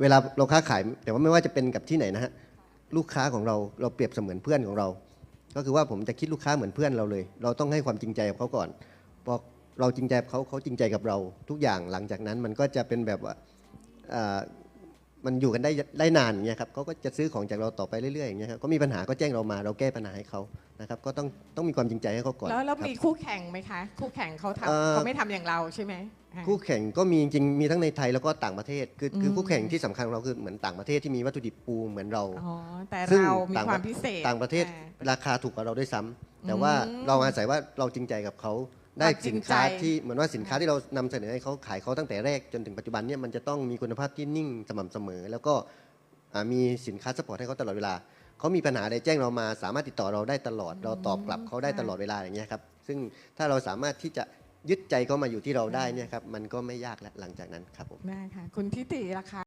เวลาเราค้าขาย แต่ว่าไม่ว่าจะเป็นกับที่ไหนนะฮะลูกค้าของเราเราเปรียบเสมือนเพื่อนของเรา ก็คือว่าผมจะคิดลูกค้าเหมือนเพื่อนเราเลย เราต้องให้ความจริงใจกับเขาก่อนพอเราจริงใจกับเขาเขาจริงใจกับเราทุกอย่างหลังจากนั้นมันก็จะเป็นแบบว่ามันอยู่กันได้ได้นานเงี้ยครับเขาก็จะซื้อของจากเราต่อไปเรื่อยๆอย่างเงี้ยครับก็มีปัญหาก็แจ้งเรามาเราแก้ปัญหาให้เขา นะครับก็ต้องต้องมีความจริงใจให้เขาก่อนแล้วแล้วครับมีคู่แข่งไหมคะ คู่แข่งเขาเอ่อ ทำเขาไม่ทำอย่างเราใช่ไหมอ่าคู่แข่งก็มีจริงๆมีทั้งในไทยแล้วก็ต่างประเทศ คือคือม คู่แข่งที่สำคัญของเราคือเหมือนต่างประเทศที่มีวัตถุดิบปูเหมือนเรา อ๋อแต่ซึ่งเรามีต่าง ความพิเศษต่างประเทศอ่าราคาถูกกว่าเราด้วยซ้ำแต่ว่าอืมเราอาศัยว่าเราจริงใจกับเขาได้ความจริสิงนค้าใจที่เหมือนว่าสินค้าที่เรานำเสนอให้เขาขายเขาตั้งแต่แรกจนถึงปัจจุบันเนี่ยมันจะต้องมีคุณภาพที่นิ่งสม่ำเสมอ แล้วก็อ่ามีสินค้าสปอร์ตให้เขาตลอดเวลา เขามีปัญหาใดแจ้งเรามา สามารถติดต่อเราได้ตลอด เราตอบกลับเขาได้ตลอดเวลาอย่างเงี้ยครับซึ่งถ้าเราสามารถที่จะยึดใจเขามาอยู่ที่เราได้เนี่ยครับมันก็ไม่ยากแล้วหลังจากนั้นครับผมได้ค่ะคุณทิติราคา